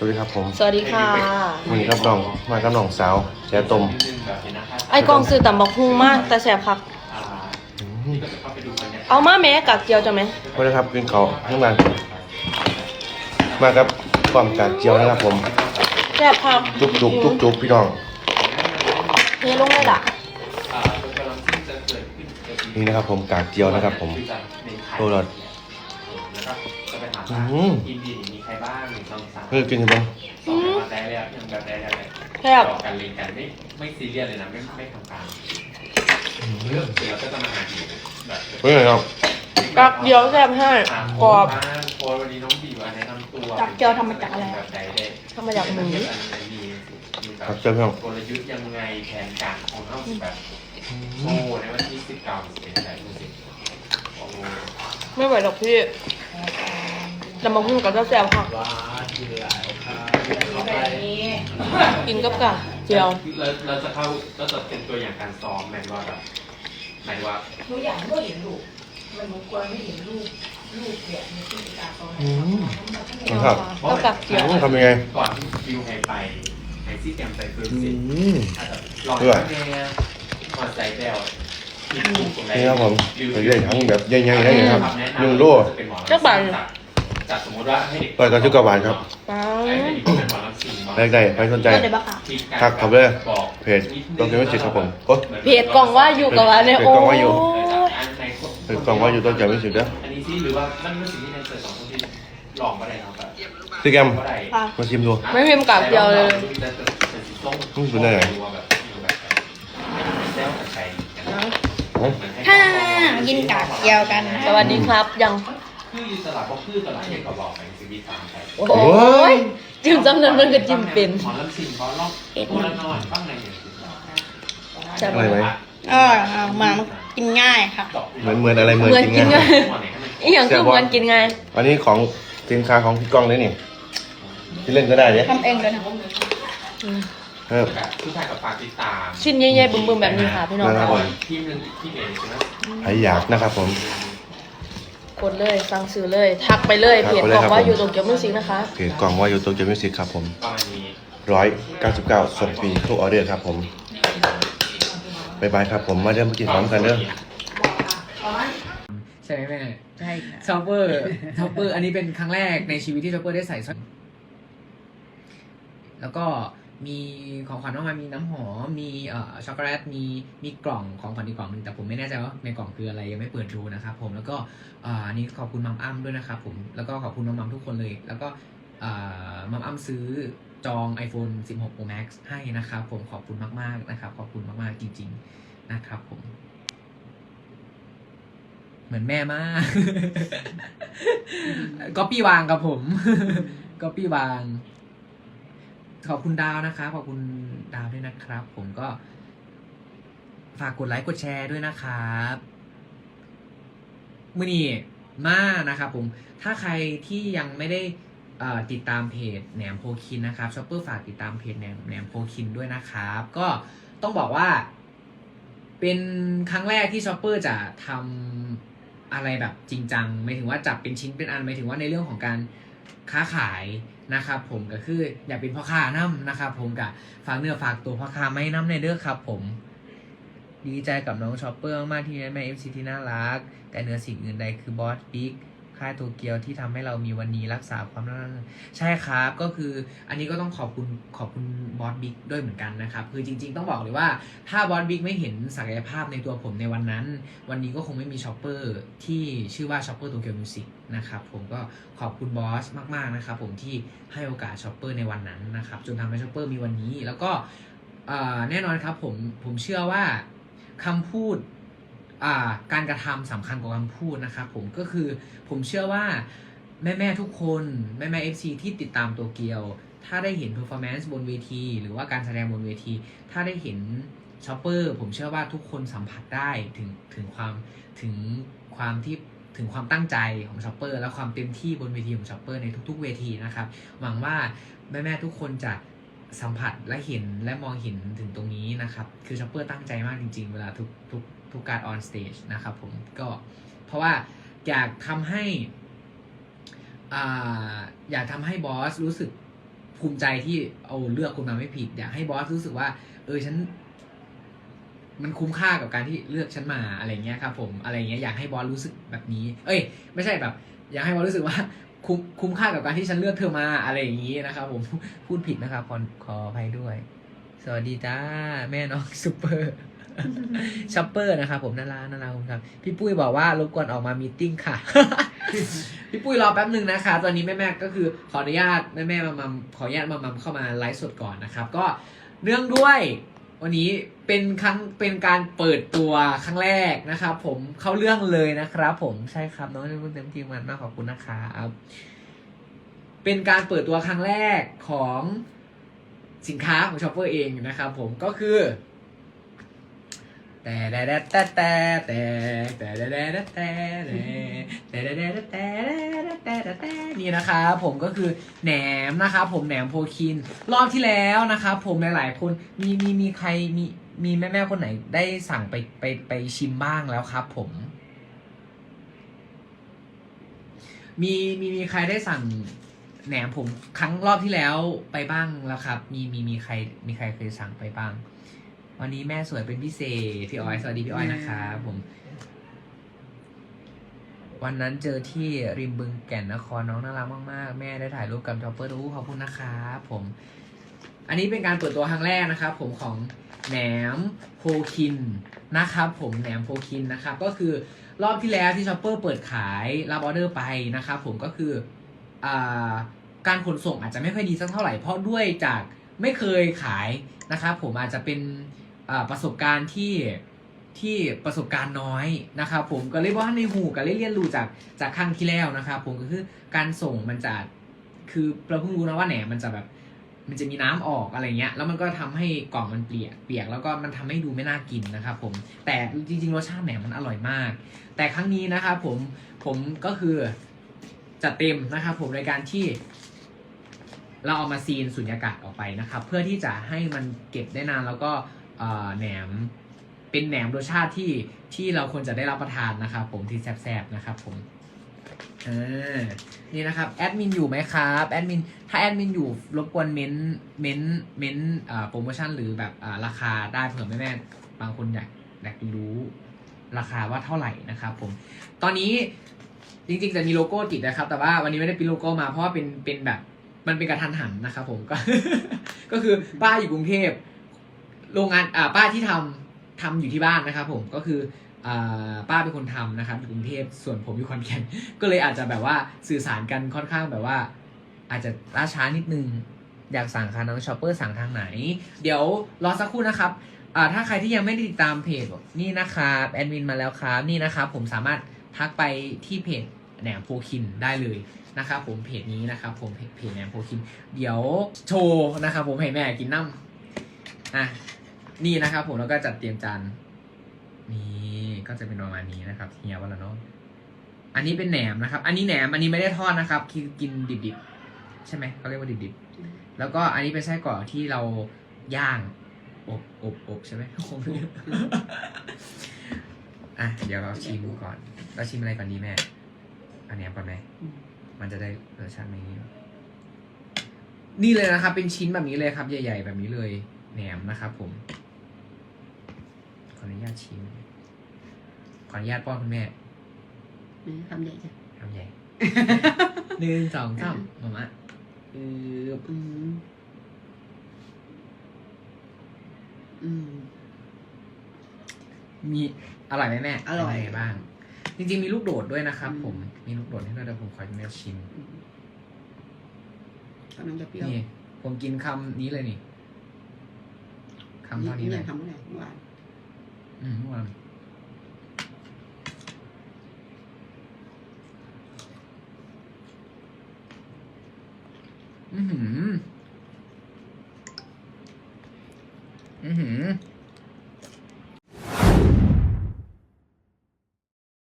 วัสดีครับผม สวัสดีค่ะ วันนี้กับน้องมากับน้องสาวแช่ต้มไอ้กองซื้อตำบักฮุงมาก แต่แสบคักอืมเอามาแม่กักเจียวจะไหมสวัสดีครับกินเขาวทั้งนั้นมากับความกาดเจียวนะครับผมแสบคักจุกจุกจุกจุกพี่น้องเทลงเลยล่ะนี่นะครับผมกาดเจียวนะครับผมโตรอดอืมอินดีมีใค รบ้างหนึ่งสองสามเพื่อกินกันบ้างสองแบบได้แล้วยังแบบได้แล้วแสบต่อกันเรียนกันไม่ไม่ซีเรียสเลยนะไม่ไม่ทำการเรื่องเดี๋ยวก็จะมาหาอยู่แบบเฮ้ยครับกักเจียวแสบให้กรอบโค้ดวันนี้น้องบีวันแนะนำตัวจับเจียวทำมาจากอะไรแบบใดได้ทำมาจากหมูครับเจ้าพี่น้องกลยุทธ์ยังไงแผนการของเราแบบโอ้ในวันที่สิบเก้าสิบเอ็ดได้ดูสิโอ้ไม่ไหวหรอกพี่ ตำบักฮุงกับเจ้าแสบคักว้าที่หลายครับแบบนี้กินกับกะเจียวเราเราจะเข้าเราจะเป็นตัวอย่างการซ้อมแมนว่าแบบหมายว่าหนูอยากให้เห็นลูกมันหนูกลัวไม่เห็นลูกลูกแบบในที่ตาตอนอืมนั้นครับก็กักเจียวอืมทำยังไง ก่อนที่ฟิวให้ไปไอซี่แกมไปฟิลอืสิมอาจจะลองด้วยแม่มาใส่แบลนี่ครับผมใส่ได้ทั้งแบบใหญ่ๆได้เลยครับหนึ่งโลจักบาท จากสมมติว่าให้เด็กต่อยกับชุกกระบาลครับปังให้เด็กเป็นหมอลำซิงได้ได้ใครสนใจก็เลยบ้าค่ะทักครับเลยเพจต้องเขียนไว้จิตครับผมโอ้ เพจกล่องว่าอยู่กับว่าเนี่ยเพจโอ้กล่องว่าอยู่ ย เป็นกล่องว่าอยู่ต้องเขียนไว้จิตนะอันนี้ที่หรือว่ามันเป็นสิ่งที่ในเจอสองคนที่ลองมาได้ครับแบบพี่แกมก็ได้ค่ะ มาชิมดู ไม่พิมพ์กากเจียวเลย อืมเป็นได้ไง ถ้ากินกากเจียวกัน สวัสดีครับยัง คือสลับเพราะคือตลาดเอกก็บอกไปซีบีตามไปโอ้ยจิ้มจำนั้นมันก็จิ้มเป็นหมอลำซิงเพราะรอบคนละนอนบ้างในอย่างใช่อะไรไหมเออเอามามันกินง่ายค่ะ เหมือนเหมือนอะไรเหมือนเหมือนกินกินไงไงอีหยังคือเหมือนกินไงอันนี้ของสินค้าของพี่ก้องเลยนี่ที่เล่นก็ได้เนี่ยทำเองเลยนะเออผู้ชายกับฝากติดตามชิ้นใหญ่ๆบึ้มๆแบบนี้ค่ะพี่น้องครับค่ะผมทีมหนึ่งทีมเองใช่ไหม ใครอยากนะครับผม กดเลยสั่งซื้อเลย ทักไปเลยทักเพจไปเลยกล่องครับว่าผม อยู่ตรงเกียวมิวสิกนะคะ เพจกล่องว่าอยู่ตัวเจมิวสิกครับผมประมาณนี้ร้อยเก้าสิบเก้าส่งฟรีทุกออเดอร์ครับผมบายบายครับผมมาเริ่มกินพร้อมกันเด้อใช่ไหมแม่ใช่ค่ะชอปเปอร์ชอปเปอร์ อันนี้เป็นครั้งแรกในชีวิตที่ชอปเปอร์ได้ใส่สร้อยแล้วก็ มีของขวัญออกมามีน้ำหอมมีเอ่อช็อกโกแลตมีมีกล่องของขวัญอีกกล่องหนึงแต่ผมไม่แน่ใจว่าในกล่องคืออะไรยังไม่เปิดดูนะครับผมแล้วก็อ่าอันนี้ขอบคุณมัมอ้ำด้วยนะครับผมแล้วก็ขอบคุณมัมๆทุกคนเลย แล้วก็อ่ามัมอ้ำซื้อจอง iPhone 16 Pro Max ให้นะครับผมขอบคุณมากๆนะครับขอบคุณมากๆจริง ๆนะครับผม เหมือนแม่มากก็ปี้วางกับผมก็ปี้วาง ขอบคุณดาวนะครับขอบคุณดาวด้วยนะครับ ผมก็ ฝากกดไลค์กดแชร์ด้วยนะครับมือนี้มานะครับผม ถ้าใครที่ยังไม่ได้ติดตามเพจแหนมโพคินนะครับชอปเปอร์ฝากติดตามเพจแหนมแหนมโพคินด้วยนะครับ ก็ต้องบอกว่า เป็นครั้งแรกที่ชอปเปอร์จะทำอะไรแบบจริงจัง ไม่ถึงว่าจับเป็นชิ้นเป็นอันไม่ถึงว่าในเรื่องของการ ค้าขายนะครับผมก็คืออยากเป็นพ่อค้าน้ำนะครับผมกับฝากเนื้อฝากตัวพ่อค้าไม่น้ำในเด้อครับผม ดีใจกับน้องชอปเปอร์มากที่ได้แม่เอฟซีที่น่ารัก แต่เหนือสิ่งอื่นใดคือบอสบิ๊ก ค่ายโตเกียวที่ทำให้เรามีวันนี้รักษาความน่าใช่ครับ ก็คืออันนี้ก็ต้องขอบคุณขอบคุณบอสบิ๊กด้วยเหมือนกันนะครับ คือจริง ๆ ต้องบอกเลยว่า ถ้าบอสบิ๊กไม่เห็นศักยภาพในตัวผมในวันนั้น วันนี้ก็คงไม่มีช็อปเปอร์ที่ชื่อว่าช็อปเปอร์โตเกียวมิวสิกนะครับผมก็ขอบคุณบอสมากๆนะครับผมที่ให้โอกาสช็อปเปอร์ในวันนั้นนะครับจนทำให้ช็อปเปอร์มีวันนี้ แล้วก็แน่นอนครับผมผมเชื่อว่าคำพูด การกระทำสำคัญกว่าคำพูดนะครับผมก็คือผมเชื่อว่าแม่ๆทุกคนแม่ๆ FC ที่ติดตามโตเกียว ถ้าได้เห็น performance บนเวที หรือว่าการแสดงบนเวที ถ้าได้เห็นชอปเปอร์ผมเชื่อว่าทุกคนสัมผัสได้ถึงถึงความถึงความที่ถึงความตั้งใจของชอปเปอร์และความเต็มที่บนเวทีของชอปเปอร์ในทุก ๆ เวทีนะครับหวังว่าแม่ๆทุกคนจะสัมผัสและเห็นและมองเห็นถึงตรงนี้นะครับ คือชอปเปอร์ตั้งใจมากจริง ๆ เวลาทุกทุก ทุกการออนสเตจนะครับผมก็เพราะว่าอยากทำให้อ่าอยากทำให้บอสรู้สึกภูมิใจที่เอาเลือกคุณมาไม่ผิด อยากให้บอสรู้สึกว่า เออฉัน มันคุ้มค่ากับการที่เลือกฉันมาอะไรเงี้ยครับผมอะไรเงี้ยอยากให้บอสรู้สึกแบบนี้ เอ้ย ไม่ใช่แบบ อยากให้บอสรู้สึกว่าคุ้มคุ้มค่ากับการที่ฉันเลือกเธอมาอะไรอย่างนี้นะครับผมพูดผิดนะครับขอขออภัยด้วย สวัสดีจ้า แม่น้องซูเปอร์ ช็อปเปอร์นะครับผมน่ารักน่ารักครับ พี่ปุ้ยบอกว่ารบกวนออกมามีติ้งค่ะ พี่ปุ้ยรอแป๊บหนึ่งนะคะ ตอนนี้แม่แม่ก็คือขออนุญาตแม่แม่มามัมขออนุญาตมามัมเข้ามาไลฟ์สดก่อนนะครับ ก็เนื่องด้วยวันนี้เป็นครั้งเป็นการเปิดตัวครั้งแรกนะครับ ผมเข้าเรื่องเลยนะครับ ผมใช่ครับน้องเต็มทีมงานมากขอบคุณนะครับเป็นการเปิดตัวครั้งแรกของสินค้าของชอปเปอร์เองนะครับ ผมก็คือ แต่แต่แต่แต่แต่แต่แต่แต่แต่แต่แต่แต่แต่แต่แต่แต่แต่แต่แต่นี่นะครับผมก็คือแหนมนะครับผมแหนมโพคิน รอบที่แล้วนะครับผมหลายๆคนมีมีมีใครมีมีแม่แม่คนไหนได้สั่งไปไปไปชิมบ้างแล้วครับ ผม มีมีมีใครได้สั่งแหนมผมครั้งรอบที่แล้วไปบ้างแล้วครับ มีมีมีใครมีใครเคยสั่งไปบ้าง วันนี้แม่สวยเป็นพิเศษ พี่อ้อย สวัสดีพี่อ้อยนะครับผม วันนั้นเจอที่ริมบึงแก่นนครน้องน่ารักมากๆ แม่ได้ถ่ายรูปกับท็อปเปอร์ดูขอบคุณนะครับผม อันนี้เป็นการเปิดตัวครั้งแรกนะครับ ผมของแหนมโพคินนะครับ ผมแหนมโพคินนะครับ ก็คือรอบที่แล้วที่ช็อปเปอร์เปิดขายรับออเดอร์ไปนะครับผมก็คืออ่าการขนส่งอาจจะไม่ค่อยดีสักเท่าไหร่เพราะด้วยจากไม่เคยขายนะครับผมอาจจะเป็นอ่า ประสบการณ์ที่ที่ประสบการณ์น้อยนะครับผมก็เลยว่าในหูก็เลยเรียนรู้จากจากครั้งที่แล้วนะครับผมก็คือการส่งมันจะคือเราเพิ่งรู้นะว่าแหนมันจะแบบมันจะมีน้ำออกอะไรเงี้ย แล้วมันก็ทำให้กล่องมันเปียก เปียกแล้วก็มันทำให้ดูไม่น่ากินนะครับผม แต่จริงๆรสชาติแหนมมันอร่อยมาก แต่ครั้งนี้นะครับผม ผมก็คือจัดเต็มนะครับผมในการที่ เราเอามาซีนสุญญากาศออกไปนะครับ เพื่อที่จะให้มันเก็บได้นานแล้วก็ แหนมเป็นแหนมรสชาติที่ที่เราควรจะได้รับประทานนะครับผมที่แซ่บๆนะครับผมอ่านี่นะครับแอดมินอยู่ไหมครับแอดมินถ้าแอดมินอยู่รบกวนเม้นเม้นเม้นโปรโมชั่นหรือแบบราคาได้เผื่อแม่แม่บางคนอยากอยากรู้ราคาว่าเท่าไหร่นะครับผมตอนนี้จริงๆจะมีโลโก้ติดนะครับ แต่ว่าวันนี้ไม่ได้ปิ้นโลโก้มาเพราะว่าเป็นเป็นแบบมันเป็นกระทันหันนะครับผมก็ก็คือป้าอยู่กรุงเทพ โรงงานอ่าป้าที่ทำทำอยู่ที่บ้านนะครับผมก็คืออ่าป้าเป็นคนทำนะครับอยู่กรุงเทพส่วนผมอยู่ขอนแก่นก็เลยอาจจะแบบว่าสื่อสารกันค่อนข้างแบบว่า อาจจะล่าช้านิดนึงอยากสั่งค่ะน้องชอปเปอร์สั่งทางไหน เดี๋ยวรอสักครู่นะครับอ่าถ้าใครที่ยังไม่ได้ติดตามเพจนี่นะครับแอดมินมาแล้วครับนี่นะครับผมสามารถทักไปที่เพจแหนมโพคินได้เลยนะครับผมเพจนี้นะครับผมเพจเพจแหนมโพคิน เดี๋ยวโชว์นะครับผมให้แม่กินน้ำอะ นี่นะครับผมแล้วก็จัดเตรียมจานนี่ก็จะเป็นประมาณนี้นะครับเฮียว่าแล้วเนาะอันนี้เป็นแหนมนะครับ อันนี้แหนมอันนี้ไม่ได้ทอดนะครับคือกินดิบๆ ใช่ไหมเขาเรียกว่าดิบๆ แล้วก็อันนี้เป็นไส้กรอกที่เราย่างอบอบอบใช่ไหมอะเดี๋ยวเราชิมก่อน เราชิมอะไรก่อนดีแม่อันนี้ก่อนไหมมันจะได้รสชาติแบบนี้นี่เลยนะครับ เป็นชิ้นแบบนี้เลยครับ ใหญ่ ๆ แบบนี้เลยแหนมนะครับผม ขออนุญาตชิมขออนุญาตป้อนคุณแม่ทำใหญ่จ้ะทำใหญ่หนึ่งสองสามมามะอืออืมอืมมีอร่อยไหมแม่อร่อยเป็นไงบ้าง จริงๆมีลูกโดดด้วยนะครับผมมีลูกโดดให้ด้วยเดี๋ยวผมขอแม่ชิมกำลังจะเปรี้ยวนี่ผมกินคำนี้เลยนี่คำเท่านี้เลย อืมหวานอืม